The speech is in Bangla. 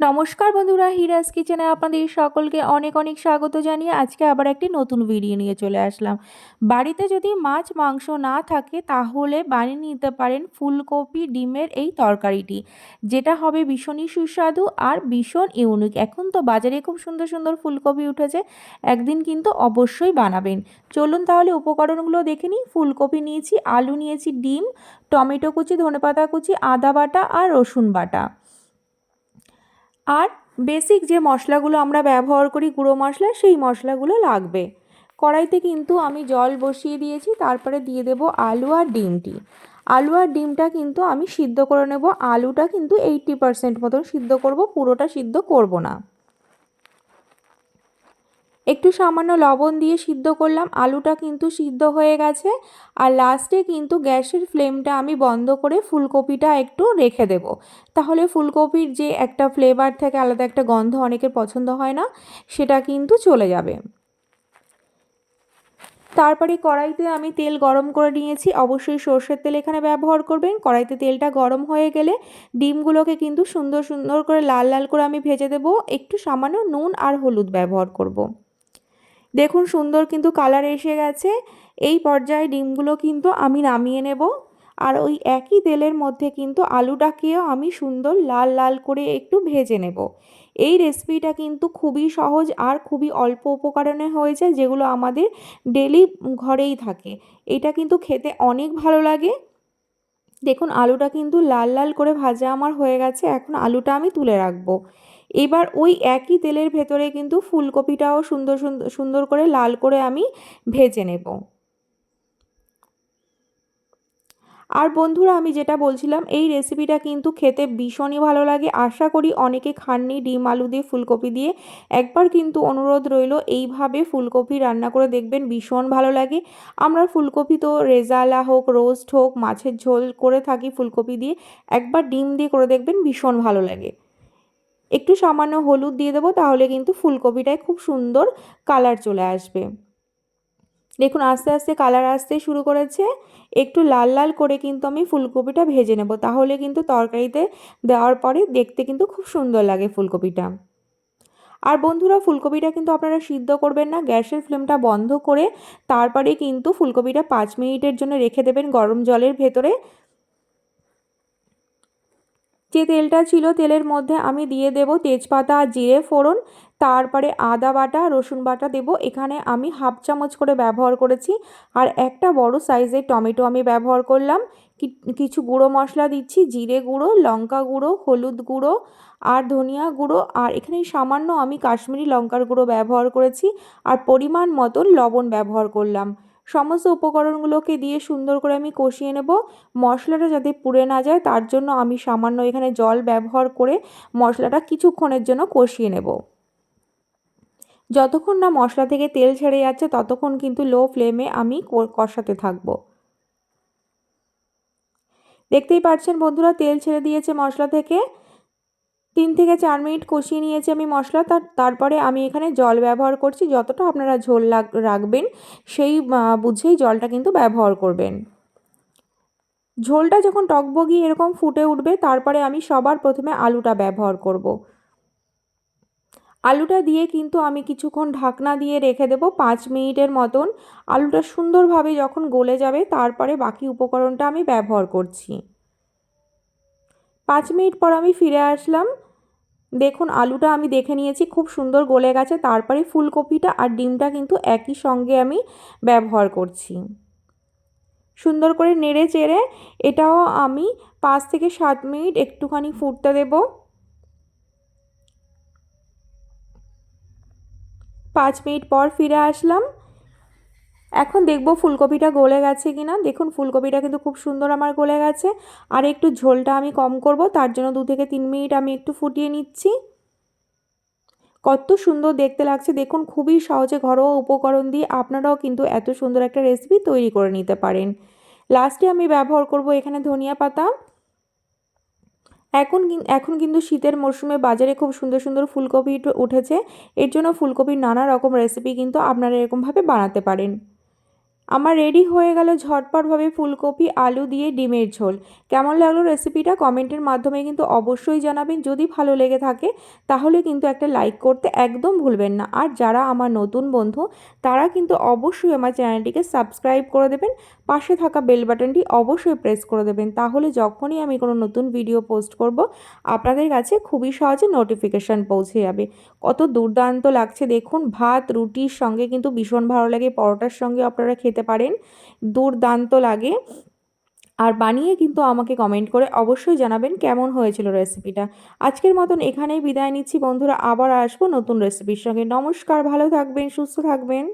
নমস্কার বন্ধুরা হিরাজ কিচেনে আপনাদের সকলকে অনেক অনেক স্বাগত জানিয়ে আজকে আবার একটি নতুন ভিডিও নিয়ে চলে আসলাম। বাড়িতে যদি মাছ, মাংস না থাকে, তাহলে বানিয়ে নিতে পারেন ফুলকপি, ডিমের এই তরকারিটি, যেটা হবে ভীষণই সুস্বাদু আর ভীষণ ইউনিক এখন তো বাজারে খুব সুন্দর সুন্দর ফুলকপি উঠেছে, একদিন কিন্তু অবশ্যই বানাবেন। চলুন তাহলে উপকরণগুলো দেখে নিই। ফুলকপি নিয়েছি, আলু নিয়েছি, ডিম, টমেটো কুচি, ধনেপাতা কুচি, আদা বাটা আর রসুন বাটা। আর বেসিক যে মশলাগুলো আমরা ব্যবহার করি গুঁড়ো মশলা, সেই মশলাগুলো লাগবে। কড়াইতে কিন্তু আমি জল বসিয়ে দিয়েছি, তারপরে দিয়ে দেব আলু আর ডিমটি। আলু আর ডিমটা কিন্তু আমি সিদ্ধ করে নেব। আলুটা কিন্তু এইট্টি পারসেন্ট মতন সিদ্ধ করব, পুরোটা সিদ্ধ করব না। একটু সামান্য লবণ দিয়ে সিদ্ধ করলাম। আলুটা কিন্তু সিদ্ধ হয়ে গেছে। আর লাস্টে কিন্তু গ্যাসের ফ্লেমটা আমি বন্ধ করে ফুলকপিটা একটু রেখে দেব। তাহলে ফুলকপির যে একটা ফ্লেভার থেকে আলাদা একটা গন্ধ অনেকের পছন্দ হয় না, সেটা কিন্তু চলে যাবে। তারপরে কড়াইতে আমি তেল গরম করে নিয়েছি। অবশ্যই সর্ষের তেল এখানে ব্যবহার করবেন। কড়াইতে তেলটা গরম হয়ে গেলে ডিমগুলোকে কিন্তু সুন্দর সুন্দর করে লাল লাল করে আমি ভেজে দেবো। একটু সামান্য নুন আর হলুদ ব্যবহার করব। দেখুন সুন্দর কিন্তু কালার এসে গেছে। এই পর্যায়ে ডিমগুলো কিন্তু আমি নামিয়ে নেব। আর ওই একই তেলের মধ্যে কিন্তু আলুটাকেও আমি সুন্দর লাল লাল করে একটু ভেজে নেব। এই রেসিপিটা কিন্তু খুবই সহজ আর খুবই অল্প উপকরণে হয়েছে, যেগুলো আমাদের ডেলি ঘরেই থাকে। এটা কিন্তু খেতে অনেক ভালো লাগে। দেখুন আলুটা কিন্তু লাল লাল করে ভাজা আমার হয়ে গেছে, এখন আলুটা আমি তুলে রাখব। এবার ওই একই তেলের ভেতরে কিন্তু ফুলকপিটাও সুন্দর সুন্দর সুন্দর করে লাল করে আমি ভেজে নেব। আর বন্ধুরা, আমি যেটা বলছিলাম, এই রেসিপিটা কিন্তু খেতে ভীষণই ভালো লাগে। আশা করি অনেকে খাননি ডিম, আলু দিয়ে ফুলকপি দিয়ে। একবার কিন্তু অনুরোধ রইল, এইভাবে ফুলকপি রান্না করে দেখবেন, ভীষণ ভালো লাগে। আমরা ফুলকপি তো রেজালা হোক, রোস্ট হোক, মাছের ঝোল করে থাকি ফুলকপি দিয়ে। একবার ডিম দিয়ে করে দেখবেন, ভীষণ ভালো লাগে। একটু সামান্য হলুদ দিয়ে দেবো, তাহলে কিন্তু ফুলকপিটায় খুব সুন্দর কালার চলে আসবে। দেখুন, আস্তে আস্তে কালার আসতে শুরু করেছে। একটু লাল লাল করে কিন্তু আমি ফুলকপিটা ভেজে নেব, তাহলে কিন্তু তরকারিতে দেওয়ার পরে দেখতে কিন্তু খুব সুন্দর লাগে ফুলকপিটা। আর বন্ধুরা, ফুলকপিটা কিন্তু আপনারা সিদ্ধ করবেন না, গ্যাসের ফ্লেমটা বন্ধ করে তারপরে কিন্তু ফুলকপিটা পাঁচ মিনিটের জন্য রেখে দেবেন গরম জলের ভেতরে। যে তেলটা ছিল তেলের মধ্যে আমি দিয়ে দেব তেজপাতা আর জিরে, ফোড়ন, তারপরে আদা বাটা, রসুন বাটা দেব। এখানে আমি হাফ চামচ করে ব্যবহার করেছি। আর একটা বড় সাইজের টমেটো আমি ব্যবহার করলাম। কিছু গুঁড়ো মশলা দিচ্ছি, জিরে গুঁড়ো, লঙ্কা গুঁড়ো, হলুদ গুঁড়ো আর ধনিয়া গুঁড়ো। আর এখানে সামান্য আমি কাশ্মীরি লঙ্কার গুঁড়ো ব্যবহার করেছি। আর পরিমাণ মতন লবণ ব্যবহার করলাম। সমস্ত উপকরণগুলোকে দিয়ে সুন্দর করে আমি কষিয়ে নেব। মশলাটা যাতে পুড়ে না যায়, তার জন্য আমি সামান্য এখানে জল ব্যবহার করে মশলাটা কিছুক্ষণের জন্য কষিয়ে নেব। যতক্ষণ না মশলা থেকে তেল ছেড়ে যাচ্ছে, ততক্ষণ কিন্তু লো ফ্লেমে আমি কষাতে থাকব। দেখতেই পাচ্ছেন বন্ধুরা, তেল ছেড়ে দিয়েছে মশলা থেকে। তিন থেকে চার মিনিট কষিয়ে নিয়েছি আমি মশলা, তার, তারপরে আমি এখানে জল ব্যবহার করছি, যতটা আপনারা ঝোল রাখবেন সেই বুঝেই জলটা কিন্তু ব্যবহার করবেন। ঝোলটা যখন টকবগি এরকম ফুটে উঠবে, তারপরে আমি সবার প্রথমে আলুটা ব্যবহার করব। আলুটা দিয়ে কিন্তু আমি কিছুক্ষণ ঢাকনা দিয়ে রেখে দেবো, পাঁচ মিনিটের মতন। আলুটা সুন্দরভাবে যখন গলে যাবে, তারপরে বাকি উপকরণটা আমি ব্যবহার করছি। পাঁচ মিনিট পর আমি ফিরে আসলাম। দেখুন, আলুটা আমি দেখে নিয়েছি, খুব সুন্দর গলে গেছে। তারপরে ফুলকপিটা আর ডিমটা কিন্তু একই সঙ্গে আমি ব্যবহার করছি। সুন্দর করে নেড়ে চেড়ে এটাও আমি পাঁচ থেকে সাত মিনিট একটুখানি ফুটতে দেব। পাঁচ মিনিট পর ফিরে আসলাম। এখন দেখব ফুলকপিটা গলে গেছে কি না দেখুন, ফুলকপিটা কিন্তু খুব সুন্দর আমার গলে গেছে। আর একটু ঝোলটা আমি কম করব, তার জন্য দু থেকে তিন মিনিট আমি একটু ফুটিয়ে নিচ্ছি। কত সুন্দর দেখতে লাগছে। দেখুন, খুবই সহজে ঘরোয়া উপকরণ দিয়ে আপনারাও কিন্তু এত সুন্দর একটা রেসিপি তৈরি করে নিতে পারেন। লাস্টে আমি ব্যবহার করব এখানে ধনিয়া পাতা। এখন এখন কিন্তু শীতের মরশুমে বাজারে খুব সুন্দর সুন্দর ফুলকপি উঠেছে। এর জন্য ফুলকপির নানা রকম রেসিপি কিন্তু আপনারা এরকমভাবে বানাতে পারেন। আমার রেডি হয়ে গেল ঝটপটভাবে ফুলকপি, আলু দিয়ে ডিমের ঝোল। কেমন লাগল রেসিপিটা কমেন্টের মাধ্যমে কিন্তু অবশ্যই জানাবেন। যদি ভালো লেগে থাকে, তাহলে কিন্তু একটা লাইক করতে একদম ভুলবেন না। আর যারা আমার নতুন বন্ধু, তারা কিন্তু অবশ্যই আমার চ্যানেলটিকে সাবস্ক্রাইব করে দেবেন। পাশে থাকা বেল বাটনটি অবশ্যই প্রেস করে দেবেন। তাহলে যখনই আমি কোনো নতুন ভিডিও পোস্ট করব, আপনাদের কাছে খুবই সহজে নোটিফিকেশান পৌঁছে যাবে। কত দুর্দান্ত লাগছে। দেখুন, ভাত, রুটির সঙ্গে কিন্তু ভীষণ ভালো লাগে। পরোটার সঙ্গে আপনারা খেতে পারেন। দুর্দান্ত লাগে। আর বানিয়ে কিন্তু আমাকে কমেন্ট করে অবশ্যই জানাবেন কেমন হয়েছিল রেসিপিটা আজকের মতন এখানেই বিদায় নিচ্ছি। বন্ধুরা, আবার আসব নতুন রেসিপির সঙ্গে। নমস্কার, ভালো থাকবেন, সুস্থ থাকবেন।